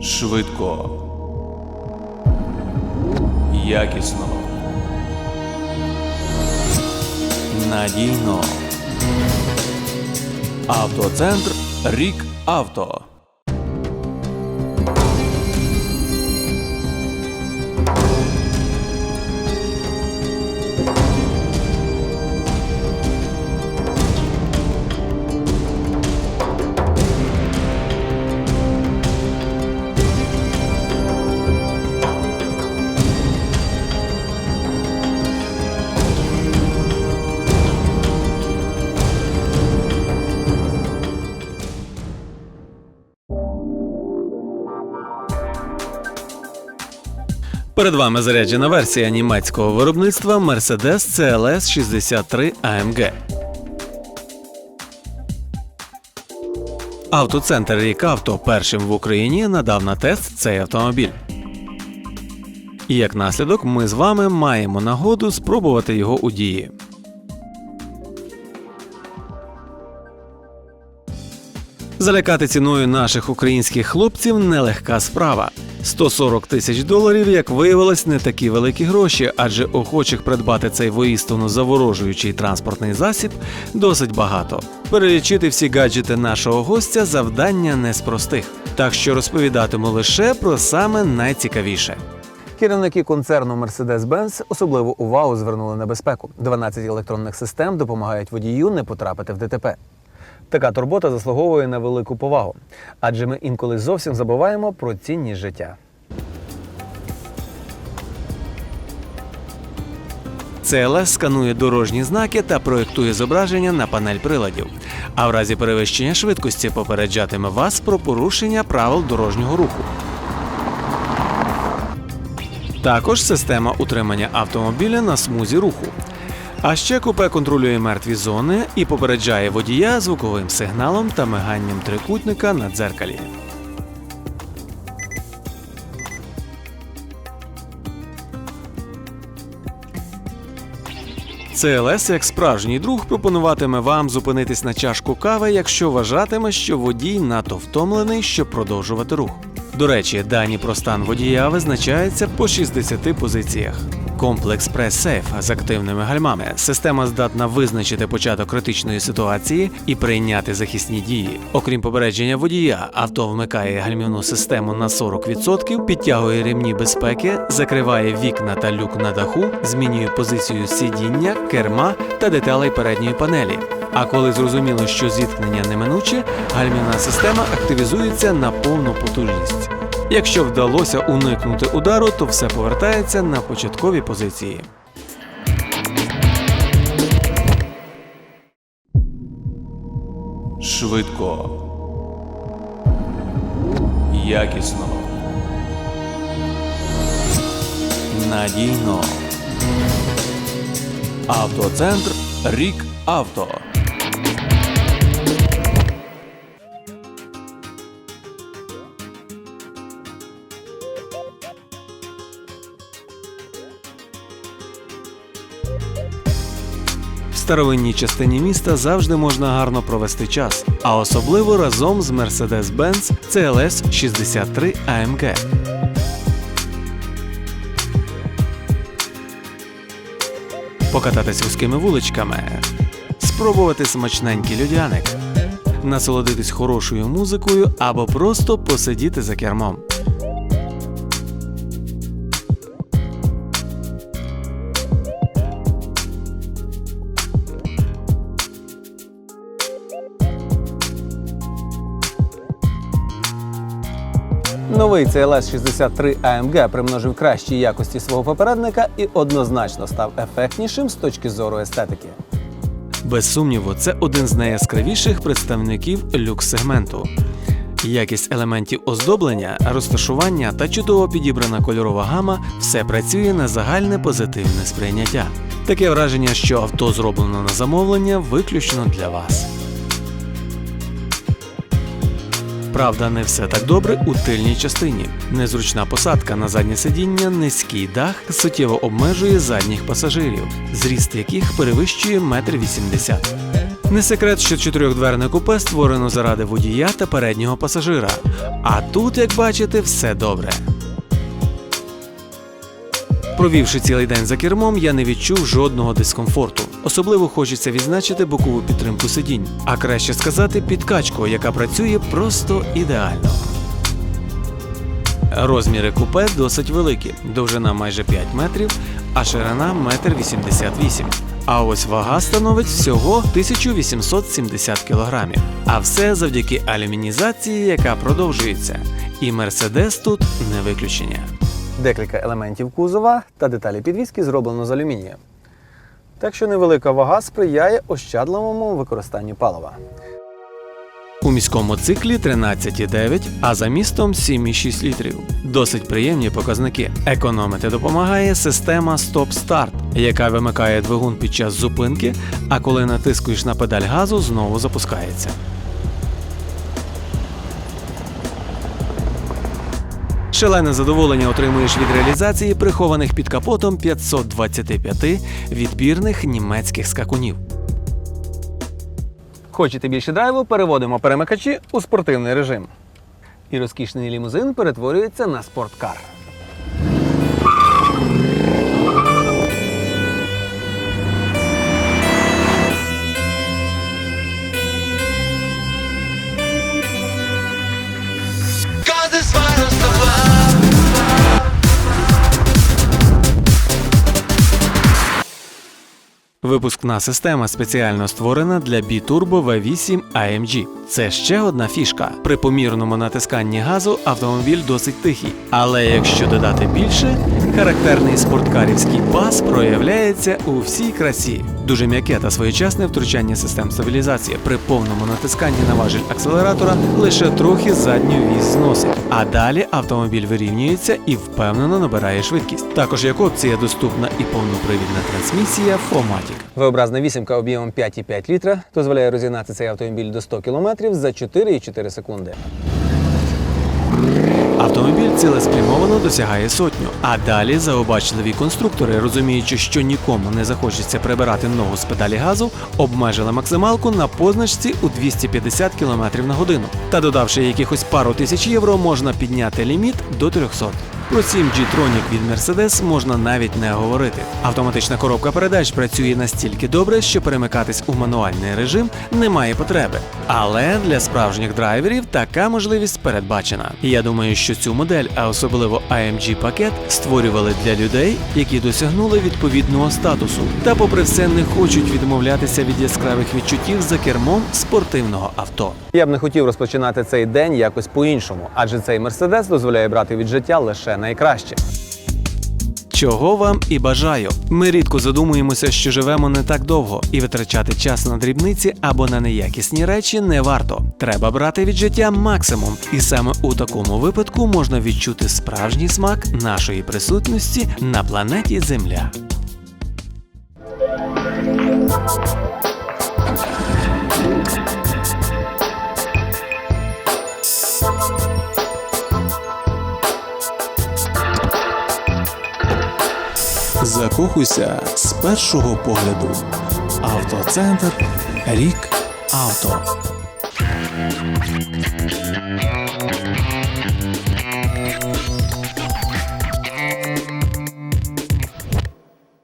Швидко. Якісно. Надійно. Автоцентр Рік Авто. Перед вами заряджена версія німецького виробництва Mercedes CLS 63 AMG. Автоцентр Рік Авто першим в Україні надав на тест цей автомобіль. І як наслідок, ми з вами маємо нагоду спробувати його у дії. Залякати ціною наших українських хлопців нелегка справа. 140 тисяч доларів, як виявилось, не такі великі гроші, адже охочих придбати цей воістину заворожуючий транспортний засіб досить багато. Перелічити всі гаджети нашого гостя завдання не з простих, так що розповідатиму лише про саме найцікавіше. Керівники концерну Mercedes-Benz особливу увагу звернули на безпеку. 12 електронних систем допомагають водію не потрапити в ДТП. Така турбота заслуговує на велику повагу, адже ми інколи зовсім забуваємо про цінність життя. CLS сканує дорожні знаки та проєктує зображення на панель приладів, а в разі перевищення швидкості попереджатиме вас про порушення правил дорожнього руху. Також система утримання автомобіля на смузі руху. А ще купе контролює мертві зони і попереджає водія звуковим сигналом та миганням трикутника на дзеркалі. CLS, як справжній друг, пропонуватиме вам зупинитись на чашку кави, якщо вважатиме, що водій надто втомлений, щоб продовжувати рух. До речі, дані про стан водія визначаються по 60 позиціях. Комплекс Safe з активними гальмами. Система здатна визначити початок критичної ситуації і прийняти захисні дії. Окрім попередження водія, авто вмикає гальмівну систему на 40%, підтягує ремні безпеки, закриває вікна та люк на даху, змінює позицію сидіння, керма та деталей передньої панелі. А коли зрозуміло, що зіткнення неминуче, гальмівна система активізується на повну потужність. Якщо вдалося уникнути удару, то все повертається на початкові позиції. Швидко. Якісно. Надійно. Автоцентр Рік Авто. Старовинній частині міста завжди можна гарно провести час, а особливо разом з Mercedes-Benz CLS 63 AMG. Покататись вузькими вуличками, спробувати смачненький людяник, насолодитись хорошою музикою або просто посидіти за кермом. Новий CLS 63 AMG примножив кращі якості свого попередника і однозначно став ефектнішим з точки зору естетики. Без сумніву, це один з найяскравіших представників люкс-сегменту. Якість елементів оздоблення, розташування та чудово підібрана кольорова гама все працює на загальне позитивне сприйняття. Таке враження, що авто зроблено на замовлення виключно для вас. Щоправда, не все так добре у тильній частині. Незручна посадка на заднє сидіння, низький дах суттєво обмежує задніх пасажирів, зріст яких перевищує 1,80 м. Не секрет, що чотирьохдверне купе створено заради водія та переднього пасажира. А тут, як бачите, все добре. Провівши цілий день за кермом, я не відчув жодного дискомфорту. Особливо хочеться відзначити бокову підтримку сидінь, а краще сказати підкачку, яка працює просто ідеально. Розміри купе досить великі, довжина майже 5 метрів, а ширина 1,88 м. А ось вага становить всього 1870 кг. А все завдяки алюмінізації, яка продовжується. І Мерседес тут не виключення. Декілька елементів кузова та деталі підвіски зроблено з алюмінія. Так що невелика вага сприяє ощадливому використанню палива. У міському циклі 13,9, а за містом 7,6 літрів. Досить приємні показники. Економити допомагає система стоп-старт, яка вимикає двигун під час зупинки, а коли натискуєш на педаль газу, знову запускається. Шалене задоволення отримуєш від реалізації прихованих під капотом 525 відбірних німецьких скакунів. Хочете більше драйву, переводимо перемикачі у спортивний режим. І розкішний лімузин перетворюється на спорткар. Випускна система спеціально створена для B-Turbo V8 AMG. Це ще одна фішка. При помірному натисканні газу автомобіль досить тихий. Але якщо додати більше, характерний спорткарівський бас проявляється у всій красі. Дуже м'яке та своєчасне втручання систем стабілізації. При повному натисканні на важіль акселератора лише трохи задню вісь зносить. А далі автомобіль вирівнюється і впевнено набирає швидкість. Також як опція доступна і повнопривідна трансмісія Fomatic. V-образна вісімка об'ємом 5,5 літра дозволяє розігнати цей автомобіль до 100 км за 4,4 секунди. Автомобіль цілеспрямовано досягає сотню, а далі заобачливі конструктори, розуміючи, що нікому не захочеться прибирати ногу з педалі газу, обмежили максималку на позначці у 250 км на годину. Та додавши якихось пару тисяч євро, можна підняти ліміт до 300. Про 7G Tronic від Mercedes можна навіть не говорити. Автоматична коробка передач працює настільки добре, що перемикатись у мануальний режим немає потреби. Але для справжніх драйверів така можливість передбачена. Я думаю, що цю модель, а особливо AMG пакет, створювали для людей, які досягнули відповідного статусу, та, попри все, не хочуть відмовлятися від яскравих відчуттів за кермом спортивного авто. Я б не хотів розпочинати цей день якось по-іншому, адже цей мерседес дозволяє брати від життя лише найкраще. Чого вам і бажаю. Ми рідко задумуємося, що живемо не так довго, і витрачати час на дрібниці або на неякісні речі не варто. Треба брати від життя максимум, і саме у такому випадку можна відчути справжній смак нашої присутності на планеті Земля. Закохуйся з першого погляду. Автоцентр Рік Авто.